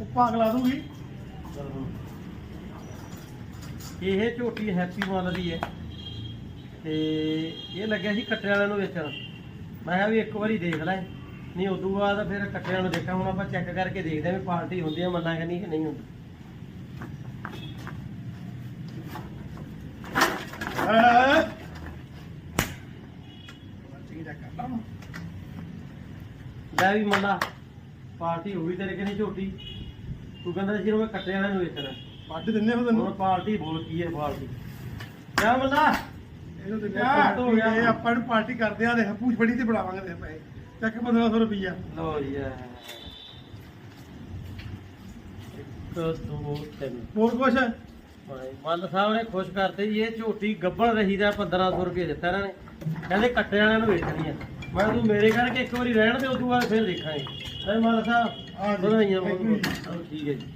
ਉਹ ਭਾਗ ਲਾ ਦੂਗੀ। ਇਹ ਝੋਟੀ ਹੈਪੀ ਮੁੱਲ ਦੀ ਹੈ। ਤੇ ਇਹ ਲੱਗਿਆ ਸੀ ਕੱਟੇ ਵਾਲਿਆਂ ਨੂੰ ਵੇਚਣ। ਮੈਂ ਕਿਹਾ ਵੀ ਇੱਕ ਵਾਰੀ ਦੇਖ ਲੈ। ਨਹੀਂ, ਉਦੋਂ ਬਾਅਦ ਫਿਰ ਕੱਟਿਆਂ ਨੂੰ ਦੇਖਾਂ। ਹੁਣ ਆਪਾਂ ਚੈੱਕ ਕਰਕੇ ਦੇਖਦੇ ਹਾਂ ਵੀ ਪਾਰਟੀ ਹੁੰਦੀ ਆ, ਮੰਨਾਂ ਕਿ ਨਹੀਂ ਕਿ ਨਹੀਂ ਹੁੰਦੀ। ਲੈ ਵੀ ਮੰਨਾ ਪਾਰਟੀ ਹੋਈ ਤੇਰੇ ਕਿ ਨਹੀਂ ਝੋਟੀ। ਤੂੰ ਕਹਿੰਦਾ ਸੀ ਉਹ ਕੱਟੇ ਵਾਲਿਆਂ ਨੂੰ ਵੇਚਣਾ। ਪੱਟ ਦਿੰਨੇ ਹੋ ਹੁਣ ਤੈਨੂੰ। ਪਾਰਟੀ ਬੋਲ ਕੀ ਹੈ ਪਾਰਟੀ। ਕਿਆ ਮੰਨਾ ਇਹਨੂੰ ਤੇ ਕਿਆ ਹੋ ਗਿਆ? ਇਹ ਆਪਾਂ ਨੂੰ ਪਾਰਟੀ ਕਰਦੇ ਆ ਦੇਖ ਪੂਛ ਬੜੀ ਤੇ ਬੜਾਵਾਂਗੇ ਦੇ ਪੈਸੇ ਚੱਕ 1500 ਰੁਪਈਆ। ਲੋ ਜੀ ਇਹ। ਇੱਕ ਦੋ ਤਿੰਨ। ਹੋਰ ਕੁਛ ਭਾਈ ਮੱਲ ਸਾਹਿਬ ਨੇ ਖੁਸ਼ ਕਰਤੇ ਜੀ ਇਹ ਝੋਟੀ ਗੱਬਣ ਰਹੀ ਦਾ 1500 ਰੁਪਏ ਦਿੱਤਾ ਇਹਨਾਂ ਨੇ। ਕਹਿੰਦੇ ਕੱਟੇ ਵਾਲਿਆਂ ਨੂੰ ਵੇਚਣੀ ਆ। ਮੈਂ ਤੂੰ ਮੇਰੇ ਕਰਕੇ ਇੱਕ ਵਾਰੀ ਰਹਿਣ ਦੇ ਤੋਂ ਬਾਅਦ ਫਿਰ ਦੇਖਾਂਗੇ। ਹਾਂ ਮੱਲ ਸਾਹਿਬ ਜੀ, ਵਧਾਈਆਂ ਬਹੁਤ ਬਹੁਤ। ਚਲੋ ਠੀਕ ਹੈ ਜੀ।